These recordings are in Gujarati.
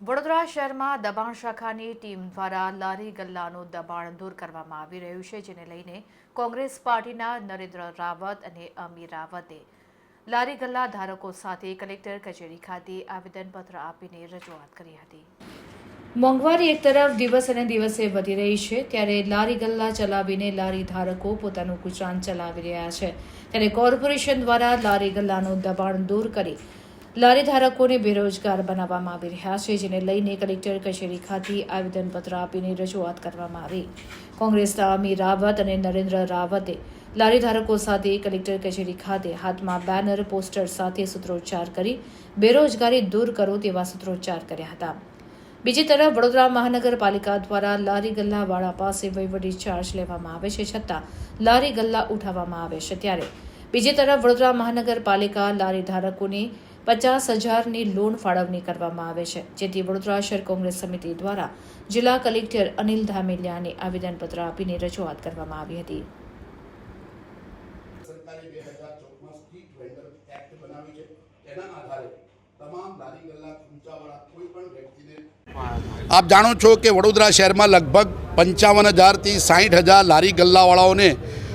વડોદરા શહેરમાં દબાણ શાખાની ટીમ દ્વારા લારી ગલ્લાનું દબાણ દૂર કરવામાં આવી રહ્યું છે, જેને લઈને કોંગ્રેસ પાર્ટીના નરેન્દ્ર રાવત અને અમીર રાવતે લારી ગલ્લા ધારકો સાથે કલેક્ટર કચેરી ખાતે આવેદનપત્ર આપીને રજૂઆત કરી હતી. મોંઘવારી એક તરફ દિવસ અને દિવસે વધી રહી છે, ત્યારે લારી ગલ્લા ચલાવીને લારી ધારકો પોતાનું ગુજરાન ચલાવી રહ્યા છે. ત્યારે કોર્પોરેશન દ્વારા લારી ગલ્લાનું દબાણ દૂર કરી લારી ધારકોને બેરોજગાર બનાવવામાં આવી રહ્યા છે, જેને લઈને કલેક્ટર કચેરી ખાતે આવેદનપત્ર આપીને રજૂઆત કરવામાં આવી. કોંગ્રેસના અમી રાવત અને નરેન્દ્ર રાવતે લારી ધારકો સાથે કલેક્ટર કચેરી ખાતે હાથમાં બેનર, પોસ્ટર સાથે સૂત્રોચ્ચાર કરી બેરોજગારી દૂર કરો તેવા સૂત્રોચ્ચાર કર્યા હતા. બીજી તરફ, વડોદરા મહાનગરપાલિકા દ્વારા લારી ગલ્લાવાળા પાસે વહીવટી ચાર્જ લેવામાં આવે છે, છતાં લારી ગલ્લા ઉઠાવવામાં આવે છે ત્યારે. બીજી તરફ, વડોદરા મહાનગરપાલિકા લારી ધારકોને પચાસ હજારની લોન ફાળવણી કરવામાં આવે છે જેથી વડોદરા શહેર કોંગ્રેસ સમિતિ દ્વારા જિલ્લા કલેક્ટર અનિલ ધામેલિયાને આવેદનપત્ર આપીને રજૂઆત કરવામાં આવી હતી. સરકારે બે હજાર ચૌદમાં સ્ટ્રીટ વેન્ડર એક્ટ બનાવી છે તેના આધારે તમામ લારી ગલ્લા ખૂંચાવાળા કોઈ પણ વ્યક્તિને આપ જાણો છો કે વડોદરા શહેરમાં લગભગ પંચાવન હજારથી સાહીઠ હજાર લારી ગલ્લાવાળાઓને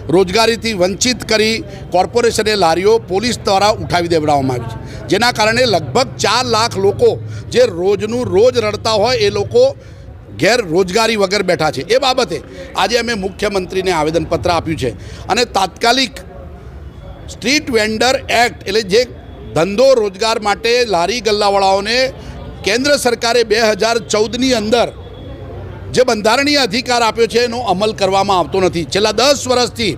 રોજગારીથી વંચિત કરી કોર્પોરેશને લારીઓ પોલીસ દ્વારા ઉઠાવી દેવડાવવામાં આવી છે. જેના કારણે લગભગ ચાર લાખ લોકો જે રોજનું રોજ રડતા હોય એ લોકો ગેરરોજગારી વગર બેઠા છે. એ બાબતે આજે અમે મુખ્યમંત્રીને આવેદનપત્ર આપ્યું છે અને તાત્કાલિક સ્ટ્રીટ વેન્ડર એક્ટ એટલે જે ધંધો રોજગાર માટે લારી ગલ્લાવાળાઓને કેન્દ્ર સરકારે બે હજાર ચૌદની અંદર જે બંધારણીય અધિકાર આપ્યો છે એનો અમલ કરવામાં આવતો નથી. છેલ્લા દસ વર્ષથી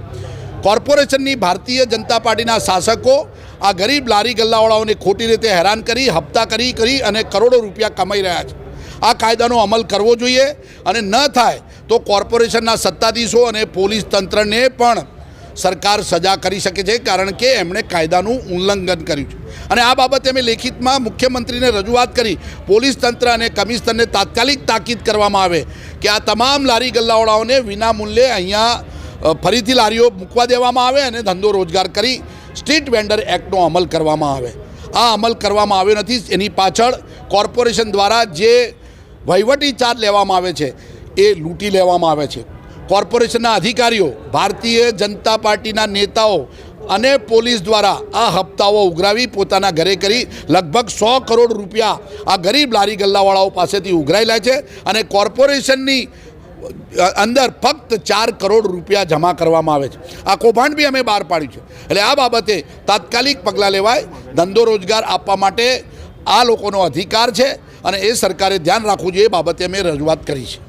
કોર્પોરેશનની ભારતીય જનતા પાર્ટીના શાસકો આ ગરીબ લારી ગલ્લાવાળાઓને ખોટી રીતે હેરાન કરી, હપ્તા કરી કરી અને કરોડો રૂપિયા કમાઈ રહ્યા છે. આ કાયદાનો અમલ કરવો જોઈએ અને ન થાય તો કોર્પોરેશનના સત્તાધીશો અને પોલીસ તંત્રને પણ સરકાર સજા કરી શકે છે કારણ કે એમણે કાયદાનું ઉલ્લંઘન કર્યું છે. અને આ બાબતે અમે લેખિતમાં મુખ્યમંત્રીને રજૂઆત કરી. પોલીસ તંત્ર અને કમિશનરને તાત્કાલિક તાકીદ કરવામાં આવે કે આ તમામ લારી ગલ્લાવાળાઓને વિનામૂલ્યે અહીંયા ફરીથી લારીઓ મૂકવા દેવામાં આવે અને ધંધો રોજગાર કરી સ્ટ્રીટ વેન્ડર એક્ટનો અમલ કરવામાં આવે. આ અમલ કરવામાં આવ્યો નથી. એની પાછળ કોર્પોરેશન દ્વારા જે વહીવટી ચાર્જ લેવામાં આવે છે, એ લૂંટી લેવામાં આવે છે. કોર્પોરેશનના અધિકારીઓ, ભારતીય જનતા પાર્ટીના નેતાઓ અને પોલીસ દ્વારા આ હપ્તાઓ ઉઘરાવી પોતાના ઘરે કરી લગભગ સો કરોડ રૂપિયા આ ગરીબ લારી ગલ્લાવાળાઓ પાસેથી ઉઘરાઈ લે છે અને કોર્પોરેશનની અંદર ફક્ત ચાર કરોડ રૂપિયા જમા કરવામાં આવે છે. આ કૌભાંડ બી અમે બહાર પાડ્યું છે. એટલે આ બાબતે તાત્કાલિક પગલાં લેવાય, ધંધો રોજગાર આપવા માટે આ લોકોનો અધિકાર છે અને એ સરકારે ધ્યાન રાખવું જોઈએ એ બાબતે અમે રજૂઆત કરી છે.